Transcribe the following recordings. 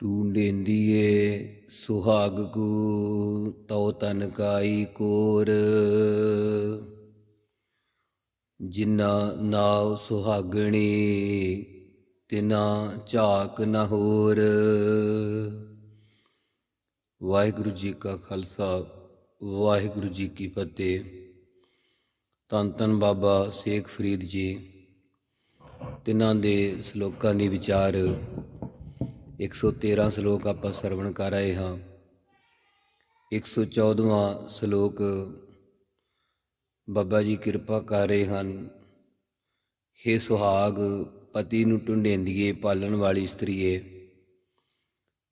ਟੂੰਡੇਂਦੀਏ ਸੁਹਾਗ ਕੂ, ਤਉ ਤਨ ਕਾਈ ਕੋਰ। ਜਿਨਾ ਨਾਉ ਸੁਹਾਗਣੀ, ਤਿਨਾ ਝਾਕ ਨ ਹੋਰ। ਵਾਹਿਗੁਰੂ ਜੀ ਕਾ ਖਾਲਸਾ, ਵਾਹਿਗੁਰੂ ਜੀ ਕੀ ਫਤਿਹ। ਧੰਨ ਧੰਨ ਬਾਬਾ ਸ਼ੇਖ ਫਰੀਦ ਜੀ, ਤਿਨਾਂ ਦੇ ਸ਼ਲੋਕਾਂ ਦੀ ਵਿਚਾਰ 113 ਸ਼ਲੋਕ ਆਪਾਂ ਸਰਵਣ ਕਰ ਆਏ ਹਾਂ। 114ਵਾਂ ਸ਼ਲੋਕ ਬਾਬਾ ਜੀ ਕਿਰਪਾ ਕਰ ਰਹੇ ਹਨ। ਹੇ ਸੁਹਾਗ, ਪਤੀ ਨੂੰ ਟੁੰਡੇਂਦੀਏ ਪਾਲਣ ਵਾਲੀ ਇਸਤਰੀਏ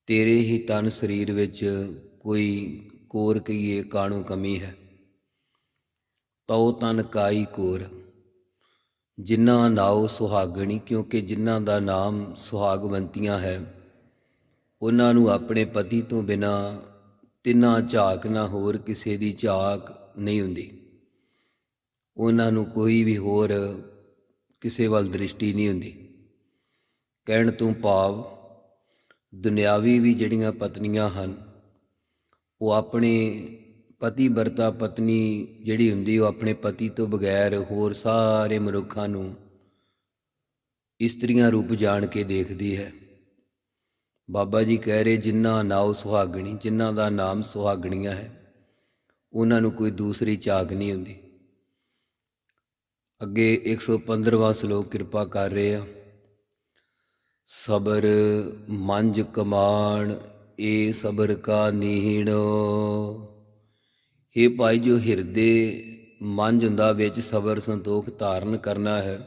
ਤੇਰੇ ਹੀ ਤਨ ਸਰੀਰ ਵਿੱਚ ਕੋਈ ਕੋਰ ਕਹੀਏ, ਕਾਣੋ ਕਮੀ ਹੈ। ਤਉ ਤਨ ਕਾਈ ਕੋਰ, ਜਿਨ੍ਹਾਂ ਨਾਉ ਸੁਹਾਗਣੀ, ਕਿਉਂਕਿ ਜਿਨ੍ਹਾਂ ਦਾ ਨਾਮ ਸੁਹਾਗਵੰਤੀਆਂ ਹੈ। ਉਹਨਾਂ ਨੂੰ ਆਪਣੇ ਪਤੀ ਤੋਂ ਬਿਨਾ ਤਿੰਨਾ ਝਾਕ ਨਾ ਹੋਰ ਕਿਸੇ ਦੀ ਝਾਕ ਨਹੀਂ ਹੁੰਦੀ। ਉਹਨਾਂ ਨੂੰ ਕੋਈ ਵੀ ਹੋਰ ਕਿਸੇ ਵੱਲ ਦ੍ਰਿਸ਼ਟੀ ਨਹੀਂ ਹੁੰਦੀ। ਕਹਿਣ ਤੋਂ ਭਾਵ ਦੁਨਿਆਵੀ ਵੀ ਜਿਹੜੀਆਂ ਪਤਨੀਆਂ ਹਨ, ਉਹ ਆਪਣੇ ਪਤੀ ਵਰਤਾ ਪਤਨੀ ਜਿਹੜੀ ਹੁੰਦੀ, ਉਹ ਆਪਣੇ ਪਤੀ ਤੋਂ ਬਗੈਰ ਹੋਰ ਸਾਰੇ ਮਨੁੱਖਾਂ ਨੂੰ ਇਸਤਰੀਆਂ ਰੂਪ ਜਾਣ ਕੇ ਦੇਖਦੀ ਹੈ। ਬਾਬਾ ਜੀ ਕਹਿ ਰਹੇ ਜਿਨ੍ਹਾਂ ਨਾਉ ਸੁਹਾਗਣੀ ਜਿਨ੍ਹਾਂ ਦਾ ਨਾਮ ਸੁਹਾਗਣੀਆਂ ਹੈ, ਉਹਨਾਂ ਨੂੰ ਕੋਈ ਦੂਸਰੀ ਝਾਕ ਨਹੀਂ ਹੁੰਦੀ। ਅੱਗੇ 115ਵਾਂ ਸ਼ਲੋਕ ਕਿਰਪਾ ਕਰ ਰਹੇ ਆ। ਸਬਰ ਮੰਜ ਕਮਾਣ, ਏ ਸਬਰ ਕਾ ਨੀਣ। हे ਭਾਈ, ਜੋ ਹਿਰਦੇ ਮੰਜ ਹੁੰਦਾ, ਵਿੱਚ ਸਬਰ ਸੰਤੋਖ ਧਾਰਨ ਕਰਨਾ ਹੈ।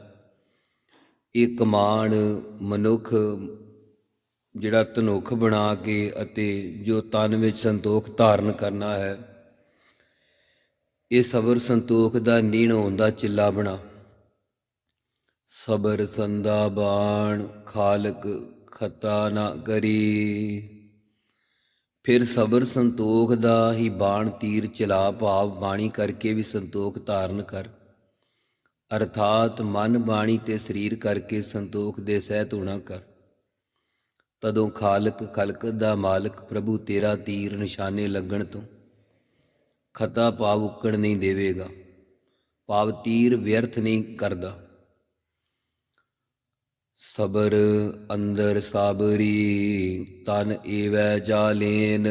ਇਹ ਕਮਾਣ ਮਨੁੱਖ ਜਿਹੜਾ ਤਨੁਖ ਬਣਾ ਕੇ ਅਤੇ ਜੋ ਤਨ ਵਿੱਚ ਸੰਤੋਖ ਧਾਰਨ ਕਰਨਾ ਹੈ, ਇਹ ਸਬਰ ਸੰਤੋਖ ਦਾ ਨੀਣ ਹੁੰਦਾ ਚਿੱਲਾ ਬਣਾ। ਸਬਰ ਸੰਦਾ ਬਾਣ ਖਾਲਕ ਖਤਾ ਨਾ ਕਰੀ। ਫਿਰ ਸਬਰ ਸੰਤੋਖ ਦਾ ਹੀ ਬਾਣ ਤੀਰ ਚਲਾ ਭਾਵ ਬਾਣੀ ਕਰਕੇ ਵੀ ਸੰਤੋਖ ਧਾਰਨ ਕਰ। ਅਰਥਾਤ ਮਨ ਬਾਣੀ ਤੇ ਸਰੀਰ ਕਰਕੇ ਸੰਤੋਖ ਦੇ ਸਹਿਤ ਹੋਣਾ ਕਰ। ਤਦੋਂ ਖਾਲਕ ਖਲਕ ਦਾ ਮਾਲਕ ਪ੍ਰਭੂ ਤੇਰਾ ਤੀਰ ਨਿਸ਼ਾਨੇ ਲੱਗਣ ਤੋਂ। ਖਤਾ ਭਾਵ ਉੱਕੜ ਨਹੀਂ ਦੇਵੇਗਾ, ਭਾਵ ਤੀਰ ਵਿਅਰਥ ਨਹੀਂ ਕਰਦਾ। ਸਬਰ ਅੰਦਰ ਸਾਬਰੀ, ਤਨ ਏਵੈ ਜਾਲੇਨ।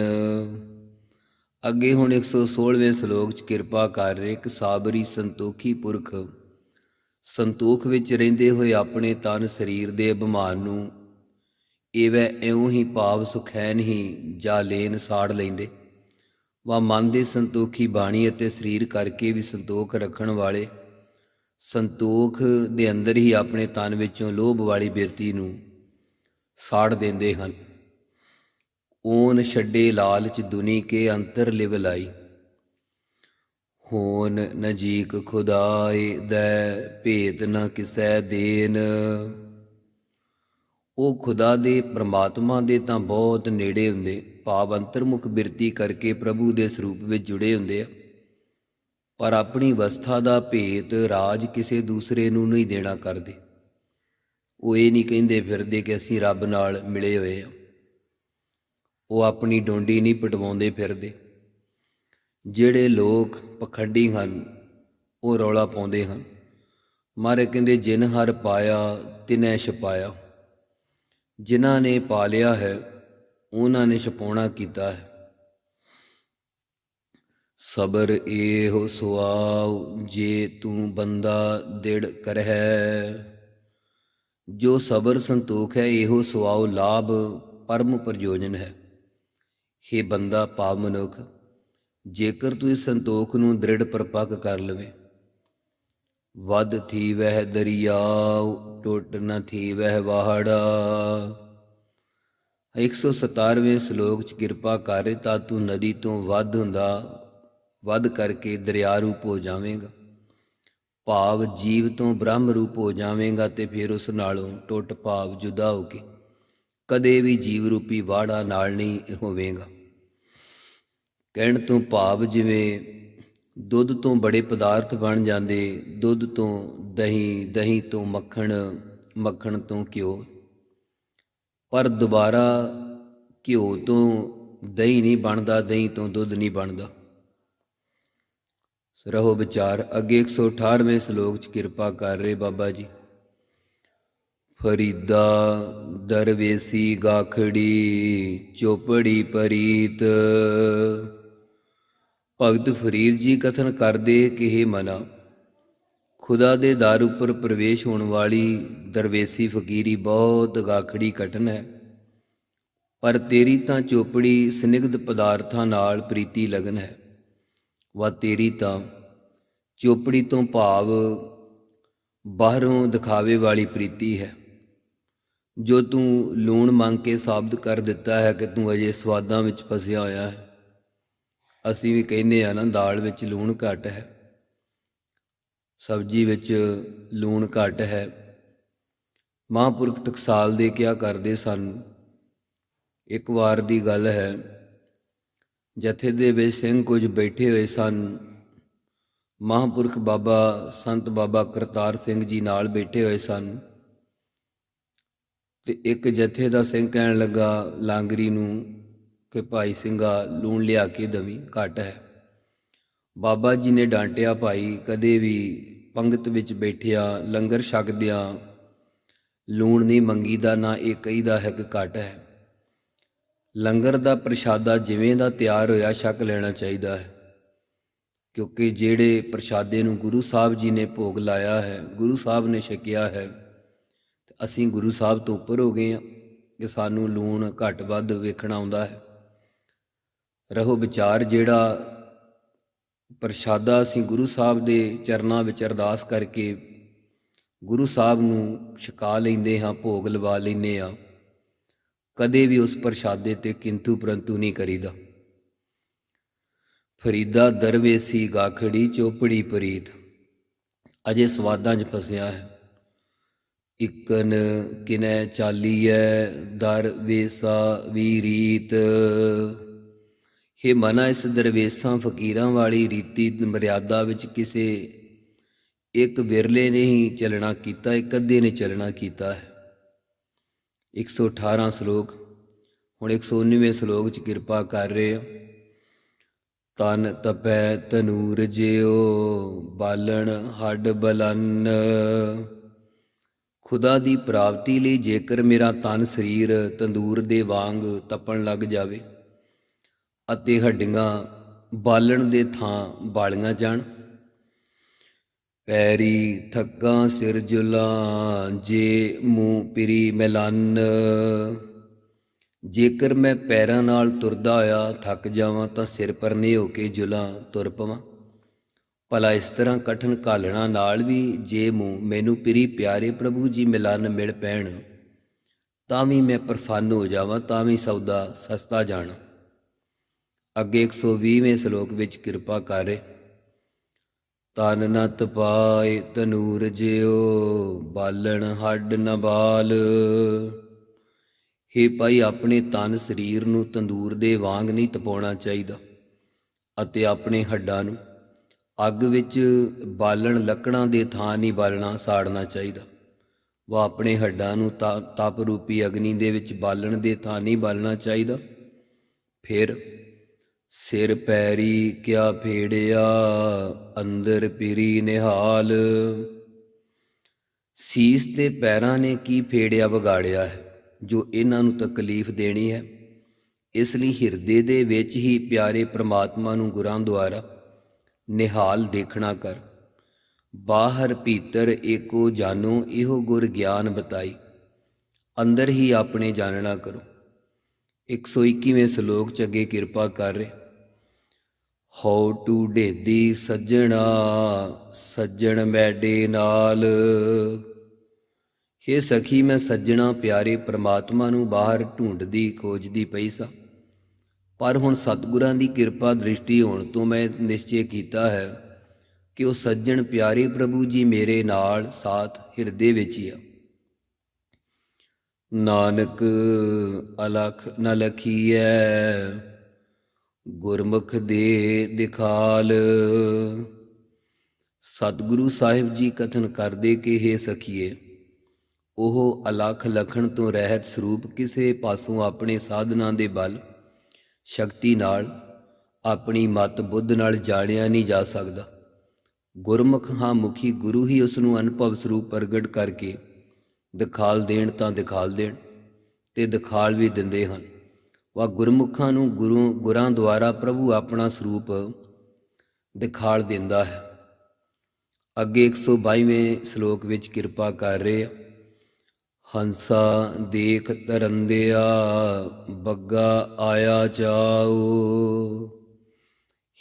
ਅੱਗੇ ਹੁਣ 116ਵੇਂ ਸ਼ਲੋਕ ਚ ਕਿਰਪਾ ਕਰ ਰਿਹਾ ਇੱਕ ਸਾਬਰੀ ਸੰਤੋਖੀ ਪੁਰਖ। ਸੰਤੋਖ ਵਿੱਚ ਰਹਿੰਦੇ ਹੋਏ ਆਪਣੇ ਤਨ ਸਰੀਰ ਦੇ ਅਭਿਮਾਨ ਨੂੰ ਏਵੈ ਇਉਂ ਹੀ ਭਾਵ ਸੁਖੈਨ ਹੀ ਜਾਲੇਨ ਸਾੜ ਲੈਂਦੇ। ਵਾ ਮਨ ਦੇ ਸੰਤੋਖੀ ਬਾਣੀ ਅਤੇ ਸਰੀਰ ਕਰਕੇ ਵੀ ਸੰਤੋਖ ਰੱਖਣ ਵਾਲੇ ਸੰਤੋਖ ਦੇ ਅੰਦਰ ਹੀ ਆਪਣੇ ਤਨ ਵਿੱਚੋਂ ਲੋਭ ਵਾਲੀ ਬਿਰਤੀ ਨੂੰ ਸਾੜ ਦਿੰਦੇ ਹਨ। ਓਨ ਛੱਡੇ ਲਾਲਚ ਦੁਨੀ ਕੇ ਅੰਤਰ ਲਿਵ ਲਾਈ। ਹੋਨ ਨਜੀਕ ਖੁਦਾਏ, ਦੈ ਭੇਦ ਨ ਕਿਸੈ ਦੇਨ। ਉਹ ਖੁਦਾ ਦੇ ਪ੍ਰਮਾਤਮਾ ਦੇ ਤਾਂ ਬਹੁਤ ਨੇੜੇ ਹੁੰਦੇ, ਭਾਵ ਅੰਤਰਮੁਖ ਬਿਰਤੀ ਕਰਕੇ ਪ੍ਰਭੂ ਦੇ ਸਰੂਪ ਵਿੱਚ ਜੁੜੇ ਹੁੰਦੇ ਆ। ਪਰ ਆਪਣੀ ਅਵਸਥਾ ਦਾ ਭੇਤ ਰਾਜ ਕਿਸੇ ਦੂਸਰੇ ਨੂੰ ਨਹੀਂ ਦੇਣਾ ਕਰਦੇ। ਉਹ ਇਹ ਨਹੀਂ ਕਹਿੰਦੇ ਫਿਰਦੇ ਕਿ ਅਸੀਂ ਰੱਬ ਨਾਲ ਮਿਲੇ ਹੋਏ ਆ। ਉਹ ਆਪਣੀ ਡੋਂਡੀ ਨਹੀਂ ਪਟਵਾਉਂਦੇ ਫਿਰਦੇ। ਜਿਹੜੇ ਲੋਕ ਪਖੰਡੀ ਹਨ, ਉਹ ਰੌਲਾ ਪਾਉਂਦੇ ਹਨ। ਮਾਰੇ ਕਹਿੰਦੇ, ਜਿਨ ਹਰ ਪਾਇਆ, ਤਿਨੈ ਛਪਾਇਆ। ਜਿਨ੍ਹਾਂ ਨੇ ਪਾਲਿਆ ਹੈ, ਉਹਨਾਂ ਨੇ ਛਪਾਉਣਾ ਕੀਤਾ ਹੈ। ਸਬਰ ਇਹੋ ਸੁਆਉ, ਜੇ ਤੂੰ ਬੰਦਾ ਦਿੜ ਕਰਹਿ। ਜੋ ਸਬਰ ਸੰਤੋਖ ਹੈ, ਇਹੋ ਸੁਆਉ ਲਾਭ ਪਰਮ ਪ੍ਰਯੋਜਨ ਹੈ। हे ਬੰਦਾ ਪਾਵ ਮਨੁੱਖ, ਜੇਕਰ ਤੂੰ ਇਸ ਸੰਤੋਖ ਨੂੰ ਦ੍ਰਿੜ ਪਰਪੱਕ ਕਰ ਲਵੇਂ ਵਦ ਥੀ ਵਹਿ ਦਰਿਆਉ, ਟੁੱਟ ਨ ਥੀ ਵਹਿ ਵਾਹੜਾ 117ਵੇਂ ਸ਼ਲੋਕ ਚ ਕਿਰਪਾ ਕਰ, ਤਾਂ ਤੂੰ ਨਦੀ ਤੋਂ ਵੱਧ ਹੁੰਦਾ, ਵੱਧ ਕਰਕੇ ਦਰਿਆ ਰੂਪ ਹੋ ਜਾਵੇਂਗਾ। ਭਾਵ ਜੀਵ ਤੋਂ ਬ੍ਰਹਮ ਰੂਪ ਹੋ ਜਾਵੇਂਗਾ ਤੇ ਫਿਰ ਉਸ ਨਾਲੋਂ ਟੁੱਟ ਭਾਵ ਜੁਦਾ ਹੋ ਕੇ ਕਦੇ ਵੀ ਜੀਵ ਰੂਪੀ ਵਾੜਾ ਨਾਲ ਨਹੀਂ ਹੋਵੇਂਗਾ। ਕਹਿਣ ਤੋਂ ਭਾਵ ਜਿਵੇਂ ਦੁੱਧ ਤੋਂ ਬੜੇ ਪਦਾਰਥ ਬਣ ਜਾਂਦੇ, ਦੁੱਧ ਤੋਂ ਦਹੀਂ ਦਹੀਂ ਤੋਂ ਮੱਖਣ ਮੱਖਣ ਤੋਂ ਘਿਓ। ਪਰ ਦੁਬਾਰਾ ਘਿਓ ਤੋਂ ਦਹੀਂ ਨਹੀਂ ਬਣਦਾ, ਦਹੀਂ ਤੋਂ ਦੁੱਧ ਨਹੀਂ ਬਣਦਾ। ਰਹੋ ਵਿਚਾਰ, ਅੱਗੇ 118ਵੇਂ ਸ਼ਲੋਕ ਚ ਕਿਰਪਾ ਕਰ ਰਹੇ ਬਾਬਾ ਜੀ। ਫਰੀਦਾ ਦਰਵੇਸੀ ਗਾਖੜੀ ਚੋਪੜੀ ਪਰੀਤ ਭਗਤ ਫਰੀਦ ਜੀ ਕਥਨ ਕਰਦੇ ਕਿ हे ਮਨਾ, ਖੁਦਾ ਦੇ ਦਰ ਉੱਪਰ ਪ੍ਰਵੇਸ਼ ਹੋਣ ਵਾਲੀ ਦਰਵੇਸੀ ਫਕੀਰੀ ਬਹੁਤ ਗਾਖੜੀ ਕਟਨ ਹੈ, ਪਰ ਤੇਰੀ ਤਾਂ ਚੋਪੜੀ ਸਨਿਗਧ ਪਦਾਰਥਾਂ ਨਾਲ ਪ੍ਰੀਤੀ ਲਗਨ ਹੈ। ਵਾ ਤੇਰੀ ਤਾਂ ਚੋਪੜੀ ਤੋਂ ਭਾਵ ਬਾਹਰੋਂ ਦਿਖਾਵੇ ਵਾਲੀ ਪ੍ਰੀਤੀ ਹੈ। ਜੋ ਤੂੰ ਲੂਣ ਮੰਗ ਕੇ ਸਾਬਤ ਕਰ ਦਿੱਤਾ ਹੈ ਕਿ ਤੂੰ ਅਜੇ ਸਵਾਦਾਂ ਵਿੱਚ ਫਸਿਆ ਹੋਇਆ ਹੈ। ਅਸੀਂ ਵੀ ਕਹਿੰਦੇ ਆ ਨਾ, ਦਾਲ ਵਿੱਚ ਲੂਣ ਘੱਟ ਹੈ, ਸਬਜ਼ੀ ਵਿੱਚ ਲੂਣ ਘੱਟ ਹੈ। ਮਹਾਂਪੁਰਖ ਟਕਸਾਲ ਦੇ ਕਿਆ ਕਰਦੇ ਸਨ? ਇੱਕ ਵਾਰ ਦੀ ਗੱਲ ਹੈ, ਜਥੇ ਦੇ ਵਿੱਚ ਸਿੰਘ ਕੁਝ ਬੈਠੇ ਹੋਏ ਸਨ। ਮਹਾਂਪੁਰਖ ਬਾਬਾ ਸੰਤ ਬਾਬਾ ਕਰਤਾਰ ਸਿੰਘ ਜੀ ਨਾਲ ਬੈਠੇ ਹੋਏ ਸਨ। ਤੇ ਇੱਕ ਜਥੇ ਦਾ ਸਿੰਘ ਕਹਿਣ ਲੱਗਾ, ਲਾਂਗਰੀ ਨੂੰ ਕਿ ਭਾਈ ਸਿੰਘਾ ਲੂਣ ਲਿਆ ਕੇ ਦਵੀ, ਘਟ ਹੈ। ਬਾਬਾ ਜੀ ਨੇ ਡਾਂਟਿਆ, ਭਾਈ ਕਦੇ ਵੀ ਪੰਗਤ ਵਿੱਚ ਬੈਠਿਆ, ਲੰਗਰ ਛਕਦਿਆਂ ਲੂਣ ਨਹੀਂ ਮੰਗੀਦਾ, ਨਾ ਇਹ ਕਹੀਦਾ ਹੈ ਕਿ ਘਟ ਹੈ। ਲੰਗਰ ਦਾ ਪ੍ਰਸ਼ਾਦਾ ਜਿਵੇਂ ਦਾ ਤਿਆਰ ਹੋਇਆ, ਛਕ ਲੈਣਾ ਚਾਹੀਦਾ ਹੈ। ਕਿਉਂਕਿ ਜਿਹੜੇ ਪ੍ਰਸ਼ਾਦੇ ਨੂੰ ਗੁਰੂ ਸਾਹਿਬ ਜੀ ਨੇ ਭੋਗ ਲਾਇਆ ਹੈ, ਗੁਰੂ ਸਾਹਿਬ ਨੇ ਛਕਿਆ ਹੈ, ਤੇ ਅਸੀਂ ਗੁਰੂ ਸਾਹਿਬ ਤੋਂ ਉੱਪਰ ਹੋ ਗਏ ਹਾਂ ਕਿ ਸਾਨੂੰ ਲੂਣ ਘੱਟ ਵੱਧ ਵੇਖਣਾ ਆਉਂਦਾ ਹੈ। ਰਹੋ ਵਿਚਾਰ ਜਿਹੜਾ ਪ੍ਰਸ਼ਾਦਾ ਅਸੀਂ ਗੁਰੂ ਸਾਹਿਬ ਦੇ ਚਰਨਾਂ ਵਿੱਚ ਅਰਦਾਸ ਕਰਕੇ ਗੁਰੂ ਸਾਹਿਬ ਨੂੰ ਛਕਾ ਲੈਂਦੇ ਹਾਂ, ਭੋਗ ਲਵਾ ਲੈਂਦੇ ਹਾਂ। ਕਦੇ ਵੀ ਉਸ ਪ੍ਰਸ਼ਾਦੇ ਤੇ ਕਿੰਤੂ ਪਰੰਤੂ ਨਹੀਂ ਕਰੀਦਾ। ਫਰੀਦਾ ਦਰਵੇਸੀ ਗਾਖੜੀ ਚੋਪੜੀ ਪਰੀਤ, ਅਜੇ ਸਵਾਦਾਂ 'ਚ ਫਸਿਆ ਹੈ। ਇਕਨ ਕਿਨੈ ਚਾਲੀਐ ਦਰ ਵੇਸਾ ਵੀ ਰੀਤ। ਹੇ ਮਨਾ, ਇਸ ਦਰਵੇਸਾਂ ਫਕੀਰਾਂ ਵਾਲੀ ਰੀਤੀ ਮਰਿਆਦਾ ਵਿੱਚ ਕਿਸੇ ਇੱਕ ਵਿਰਲੇ ਨੇ ਹੀ ਚੱਲਣਾ ਕੀਤਾ, ਇੱਕ ਅੱਧੇ ਨੇ ਚੱਲਣਾ ਕੀਤਾ ਹੈ। 118 ਸ਼ਲੋਕ, ਹੁਣ 119ਵੇਂ ਸ਼ਲੋਕ 'ਚ ਕਿਰਪਾ ਕਰ ਰਹੇ ਆ ਤਨ ਤਪੈ ਤਨੂਰ ਜਿਉ, ਬਾਲਣ ਹੱਡ ਬਲਨ। ਖੁਦਾ ਦੀ ਪ੍ਰਾਪਤੀ ਲਈ ਜੇਕਰ ਮੇਰਾ ਤਨ ਸਰੀਰ ਤੰਦੂਰ ਦੇ ਵਾਂਗ ਤਪਣ ਲੱਗ ਜਾਵੇ ਅਤੇ ਹੱਡੀਆਂ ਬਾਲਣ ਦੇ ਥਾਂ ਬਾਲੀਆਂ ਜਾਣ। ਪੈਰੀ ਥੱਕਾਂ ਸਿਰ ਜੁਲਾਂ ਜੇ ਮੂੰਹ ਪਿਰੀ ਮੈਲਨ। ਜੇਕਰ ਮੈਂ ਪੈਰਾਂ ਨਾਲ ਤੁਰਦਾ ਹੋਇਆ ਥੱਕ ਜਾਵਾਂ ਤਾਂ ਸਿਰ ਪਰਨੇ ਹੋ ਕੇ ਜੁਲਾਂ ਤੁਰ ਪਵਾਂ। ਭਲਾ ਇਸ ਤਰ੍ਹਾਂ ਕਠਨ ਘਾਲਣਾ ਨਾਲ ਵੀ ਜੇ ਮੂੰਹ ਮੈਨੂੰ ਪਿਰੀ ਪਿਆਰੇ ਪ੍ਰਭੂ ਜੀ ਮਿਲਨ ਮਿਲ ਪੈਣ, ਤਾਂ ਵੀ ਮੈਂ ਪ੍ਰਸੰਨ ਹੋ ਜਾਵਾਂ, ਤਾਂ ਵੀ ਸੌਦਾ ਸਸਤਾ ਜਾਣਾ। ਅੱਗੇ 120ਵੇਂ ਸ਼ਲੋਕ ਵਿੱਚ ਕਿਰਪਾ ਕਰੇ ਤਨ ਨ ਤਪਾਏ ਤਨੂਰ ਜਿਉ, ਬਾਲਣ ਹੱਡ ਨ ਬਾਲ। ਹੇ ਭਾਈ, ਆਪਣੇ ਤਨ ਸਰੀਰ ਨੂੰ ਤੰਦੂਰ ਦੇ ਵਾਂਗ ਨਹੀਂ ਤਪਾਉਣਾ ਚਾਹੀਦਾ ਅਤੇ ਆਪਣੇ ਹੱਡਾਂ ਨੂੰ ਅੱਗ ਵਿੱਚ ਬਾਲਣ ਲੱਕੜਾਂ ਦੇ ਥਾਂ ਨਹੀਂ ਬਾਲਣਾ, ਸਾੜਨਾ ਚਾਹੀਦਾ। ਵਾ ਆਪਣੇ ਹੱਡਾਂ ਨੂੰ ਤਪ ਰੂਪੀ ਅਗਨੀ ਦੇ ਵਿੱਚ ਬਾਲਣ ਦੇ ਥਾਂ ਨਹੀਂ ਬਾਲਣਾ ਚਾਹੀਦਾ। ਫਿਰ ਸਿਰ ਪੈਰੀ ਕਿਆ ਫੇੜਿਆ, ਅੰਦਰ ਪਿਰੀ ਨਿਹਾਲ। ਸੀਸ ਤੇ ਪੈਰਾਂ ਨੇ ਕੀ ਫੇੜਿਆ ਵਿਗਾੜਿਆ ਹੈ, ਜੋ ਇਹਨਾਂ ਨੂੰ ਤਕਲੀਫ ਦੇਣੀ ਹੈ। ਇਸ ਲਈ ਹਿਰਦੇ ਦੇ ਵਿੱਚ ਹੀ ਪਿਆਰੇ ਪ੍ਰਮਾਤਮਾ ਨੂੰ ਗੁਰਾਂ ਦੁਆਰਾ ਨਿਹਾਲ ਦੇਖਣਾ ਕਰ। ਬਾਹਰ ਭੀਤਰ ਏਕੋ ਜਾਨੋ, ਇਹੋ ਗੁਰ ਗਿਆਨ ਬਤਾਈ। ਅੰਦਰ ਹੀ ਆਪਣੇ ਜਾਣਨਾ ਕਰੋ। 121ਵੇਂ ਸ਼ਲੋਕ ਚ ਅੱਗੇ ਕਿਰਪਾ ਕਰ ਰਹੇ। ਹਉ ਟੂ ਢੇਦੀ ਸੱਜਣਾ, ਸੱਜਣ ਮੈਡੇ ਨਾਲ। ਹੇ ਸਖੀ, ਮੈਂ ਸੱਜਣਾ ਪਿਆਰੇ ਪ੍ਰਮਾਤਮਾ ਨੂੰ ਬਾਹਰ ਢੂੰਡਦੀ ਖੋਜਦੀ ਪਈ ਸਾਂ। ਪਰ ਹੁਣ ਸਤਿਗੁਰਾਂ ਦੀ ਕਿਰਪਾ ਦ੍ਰਿਸ਼ਟੀ ਹੋਣ ਤੋਂ ਮੈਂ ਨਿਸ਼ਚੈ ਕੀਤਾ ਹੈ ਕਿ ਉਹ ਸੱਜਣ ਪਿਆਰੇ ਪ੍ਰਭੂ ਜੀ ਮੇਰੇ ਨਾਲ ਸਾਥ ਹਿਰਦੇ ਵਿੱਚ ਹੀ ਆ। ਨਾਨਕ, ਅਲਖ ਨ ਲਖੀਐ ਗੁਰਮੁਖ ਦੇ ਦਿਖਾਲ। ਸਤਿਗੁਰੂ ਸਾਹਿਬ ਜੀ ਕਥਨ ਕਰਦੇ ਕਿ हे ਸਖੀਏ, ਉਹ ਅਲਖ ਲਖਣ ਤੋਂ ਰਹਿਤ ਸਰੂਪ ਕਿਸੇ ਪਾਸੋਂ ਆਪਣੇ ਸਾਧਨਾ ਦੇ ਬਲ, ਸ਼ਕਤੀ ਨਾਲ, ਆਪਣੀ ਮਤ ਬੁੱਧ ਨਾਲ ਜਾਣਿਆ ਨਹੀਂ ਜਾ ਸਕਦਾ। ਗੁਰਮੁਖ ਹਾਂ ਮੁਖੀ ਗੁਰੂ ਹੀ ਉਸ ਨੂੰ ਅਨੁਭਵ ਸਰੂਪ ਪ੍ਰਗਟ ਕਰਕੇ ਦਿਖਾਲ ਦੇਣ ਤਾਂ ਦਿਖਾਲ ਦੇਣ, ਤੇ ਦਿਖਾਲ ਵੀ ਦਿੰਦੇ ਹਨ। ਵਾ ਗੁਰਮੁਖਾਂ ਨੂੰ ਗੁਰੂ, ਗੁਰਾਂ ਦੁਆਰਾ ਪ੍ਰਭੂ ਆਪਣਾ ਸਰੂਪ ਦਿਖਾਲ ਦਿੰਦਾ ਹੈ। ਅੱਗੇ 122ਵੇਂ ਸ਼ਲੋਕ ਵਿੱਚ ਕਿਰਪਾ ਕਰ ਰਹੇ ਆ। ਹੰਸਾ ਦੇਖ ਤਰੰਦਿਆ, ਬੱਗਾ ਆਇਆ ਜਾਓ।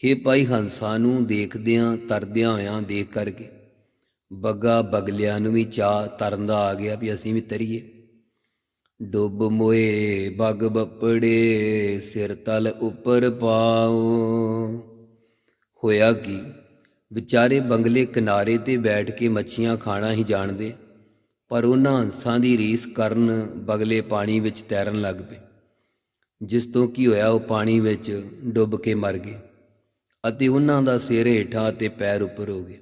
ਹੇ ਭਾਈ ਹੰਸਾਂ ਨੂੰ ਦੇਖਦਿਆਂ, ਤਰਦਿਆਂ ਹੋਇਆਂ ਦੇਖ ਕਰਕੇ, ਬੱਗਾ ਬਗਲਿਆਂ ਨੂੰ ਵੀ ਚਾਹ ਤਰਨ ਦਾ ਆ ਗਿਆ ਵੀ ਅਸੀਂ ਵੀ ਤਰੀਏ। ਡੁੱਬ ਮੋਏ, ਬਗ ਬੱਪੜੇ, ਸਿਰ ਤਲ ਉੱਪਰ ਪਾਉ। ਹੋਇਆ ਕੀ? ਵਿਚਾਰੇ ਬੰਗਲੇ ਕਿਨਾਰੇ ਤੇ ਬੈਠ ਕੇ ਮੱਛੀਆਂ ਖਾਣਾ ਹੀ ਜਾਣਦੇ, ਪਰ ਉਹਨਾਂ ਹੰਸਾਂ ਦੀ ਰੀਸ ਕਰਨ ਬਗਲੇ ਪਾਣੀ ਵਿੱਚ ਤੈਰਨ ਲੱਗ ਪਏ। ਜਿਸ ਤੋਂ ਕੀ ਹੋਇਆ, ਉਹ ਪਾਣੀ ਵਿੱਚ ਡੁੱਬ ਕੇ ਮਰ ਗਏ ਅਤੇ ਉਹਨਾਂ ਦਾ ਸਿਰ ਹੇਠਾਂ ਤੇ ਪੈਰ ਉੱਪਰ ਹੋ ਗਿਆ।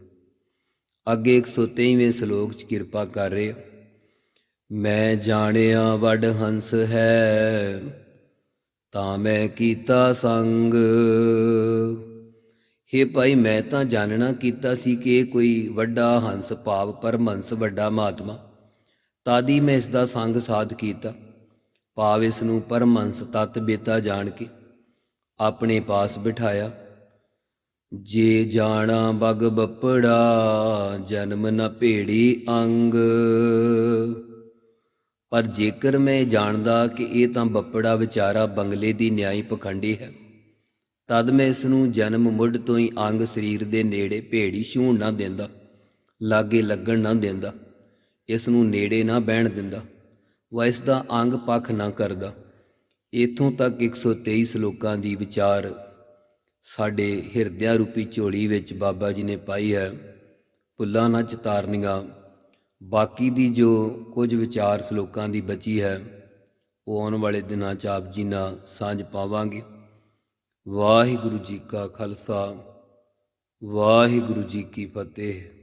ਅੱਗੇ 123ਵੇਂ ਸ਼ਲੋਕ 'ਚ ਕਿਰਪਾ ਕਰ ਰਹੇ ਮੈਂ ਜਾਣਿਆ ਵੱਡ ਹੰਸ ਹੈ, ਤਾਂ ਮੈਂ ਕੀਤਾ ਸੰਗ। ਹੇ ਭਾਈ, ਮੈਂ ਤਾਂ ਜਾਣਨਾ ਕੀਤਾ ਸੀ ਕਿ ਇਹ ਕੋਈ ਵੱਡਾ ਹੰਸ ਭਾਵ ਪਰਮਹੰਸ, ਵੱਡਾ ਮਹਾਤਮਾ। ਤਾਦੀ ਮੈਂ ਇਸ ਦਾ ਸੰਗ ਸਾਧ ਕੀਤਾ। ਭਾਵ ਇਸ ਨੂੰ ਪਰਮਹੰਸ ਤਤ ਬੇਤਾ ਜਾਣ ਕੇ ਆਪਣੇ ਪਾਸ ਬਿਠਾਇਆ। ਜੇ ਜਾਣਾ ਬਗ ਬੱਪੜਾ, ਜਨਮ ਨ ਭੇੜੀ ਅੰਗ। ਪਰ ਜੇਕਰ ਮੈਂ ਜਾਣਦਾ ਕਿ ਇਹ ਤਾਂ ਬੱਪੜਾ ਵਿਚਾਰਾ ਬੰਗਲੇ ਦੀ ਨਿਆਈ ਪਖੰਡੀ ਹੈ, ਤਦ ਮੈਂ ਇਸ ਨੂੰ ਜਨਮ ਮੁੱਢ ਤੋਂ ਹੀ ਅੰਗ ਸਰੀਰ ਦੇ ਨੇੜੇ ਭੇੜੀ ਛੂਣ ਨਾ ਦਿੰਦਾ, ਲਾਗੇ ਲੱਗਣ ਨਾ ਦਿੰਦਾ ਇਸ ਨੂੰ ਨੇੜੇ ਨਾ ਬਹਿਣ ਦਿੰਦਾ, ਵਾ ਇਸ ਦਾ ਅੰਗ ਪੱਖ ਨਾ ਕਰਦਾ। ਇਥੋਂ ਤੱਕ 123 ਸ਼ਲੋਕਾਂ ਦੀ ਵਿਚਾਰ ਸਾਡੇ ਹਿਰਦਿਆ ਰੂਪੀ ਝੋਲੀ ਵਿੱਚ ਬਾਬਾ ਜੀ ਨੇ ਪਾਈ ਹੈ ਪੁੱਲਾਂ ਨਾ ਚਤਾਰਨੀਆਂ। ਬਾਕੀ ਦੀ ਜੋ ਕੁਝ ਵਿਚਾਰ ਸ਼ਲੋਕਾਂ ਦੀ ਬਚੀ ਹੈ, ਉਹ ਆਉਣ ਵਾਲੇ ਦਿਨਾਂ 'ਚ ਆਪ ਜੀ ਨਾਲ ਸਾਂਝ ਪਾਵਾਂਗੇ। ਵਾਹਿਗੁਰੂ ਜੀ ਕਾ ਖਾਲਸਾ, ਵਾਹਿਗੁਰੂ ਜੀ ਕੀ ਫਤਿਹ।